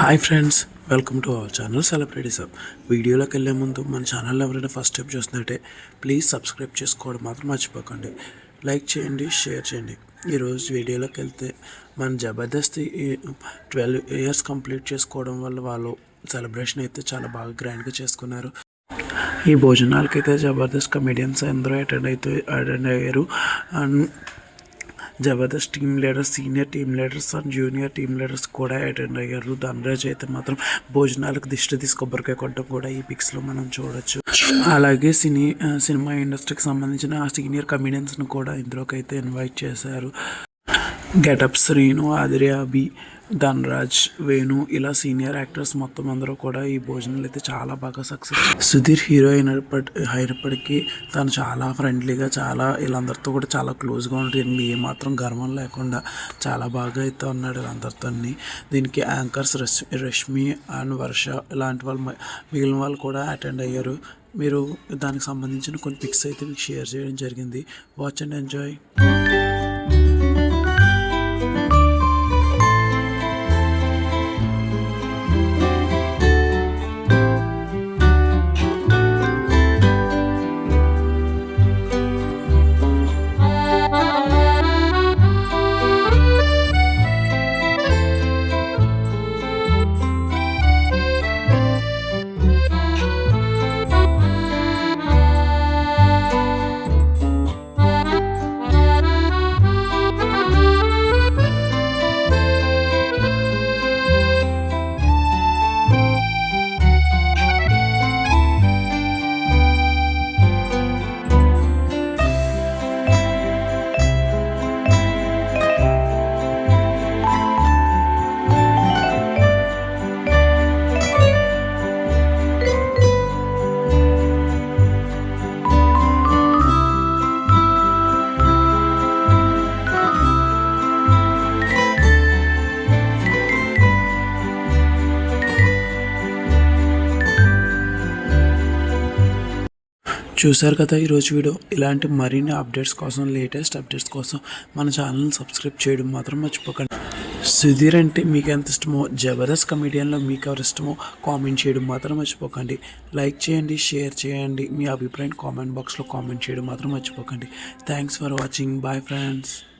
Hi friends welcome to our channel celebrities up వీడియోలోకి వెళ్ళే ముందు మన ఛానల్ ఎవరైనా ఫస్ట్ స్టెప్ చూస్తున్నట్టే ప్లీజ్ సబ్స్క్రైబ్ చేసుకోవడం మాత్రం మర్చిపోకండి. లైక్ చేయండి షేర్ చేయండి. ఈరోజు వీడియోలోకి వెళ్తే మన జబర్దస్త్ ట్వెల్వ్ ఇయర్స్ కంప్లీట్ చేసుకోవడం వల్ల వాళ్ళు సెలబ్రేషన్ అయితే చాలా బాగా గ్రాండ్గా చేసుకున్నారు. ఈ భోజనాలకైతే జబర్దస్త్ కమెడియన్స్ అందరూ అటెండ్ అయితే అటెండ్ అయ్యారు. And Jabardasth team leaders senior team leaders and junior team leaders కూడా అటెండ్ అయ్యారు. ధనరాజ్ అయితే మాత్రం భోజనాలకు దిష్టి తీసి కొబ్బరికాయ కొట్టడం కూడా ఈ పిక్స్లో మనం చూడొచ్చు. అలాగే సినీ సినిమా ఇండస్ట్రీకి సంబంధించిన ఆ సీనియర్ కమెడియన్స్ను కూడా ఇందులోకి అయితే ఇన్వైట్ చేశారు. గెటప్ శ్రీను ఆదిర్య అభి ధనరాజ్ వేణు ఇలా సీనియర్ యాక్టర్స్ మొత్తం అందరూ కూడా ఈ భోజనాలు అయితే చాలా బాగా సక్సెస్ సుధీర్ హీరో అయినప్పటి అయినప్పటికీ తను చాలా ఫ్రెండ్లీగా చాలా వీళ్ళందరితో కూడా చాలా క్లోజ్గా ఉంటుంది ఏమాత్రం గర్వం లేకుండా చాలా బాగా అయితే ఉన్నాడు వీళ్ళందరితో దీనికి యాంకర్స్ రష్ రష్మి అండ్ వర్ష ఇలాంటి వాళ్ళు మిగిలిన వాళ్ళు కూడా అటెండ్ అయ్యారు. మీరు దానికి సంబంధించిన కొన్ని పిక్స్ అయితే మీకు షేర్ చేయడం జరిగింది. వాచ్ అండ్ ఎంజాయ్ చూశారు కదా ఈరోజు వీడియో. ఇలాంటి మరిన్ని అప్డేట్స్ కోసం లేటెస్ట్ అప్డేట్స్ కోసం మన ఛానల్ని సబ్స్క్రైబ్ చేయడం మాత్రం మర్చిపోకండి. సుధీర్ అంటే మీకు ఎంత ఇష్టమో జబర్దస్త్ కమెడియన్లో మీకు ఎవరు ఇష్టమో కామెంట్ చేయడం మాత్రం మర్చిపోకండి. లైక్ చేయండి షేర్ చేయండి. మీ అభిప్రాయం కామెంట్ బాక్స్లో కామెంట్ చేయడం మాత్రం మర్చిపోకండి. Thanks for watching bye friends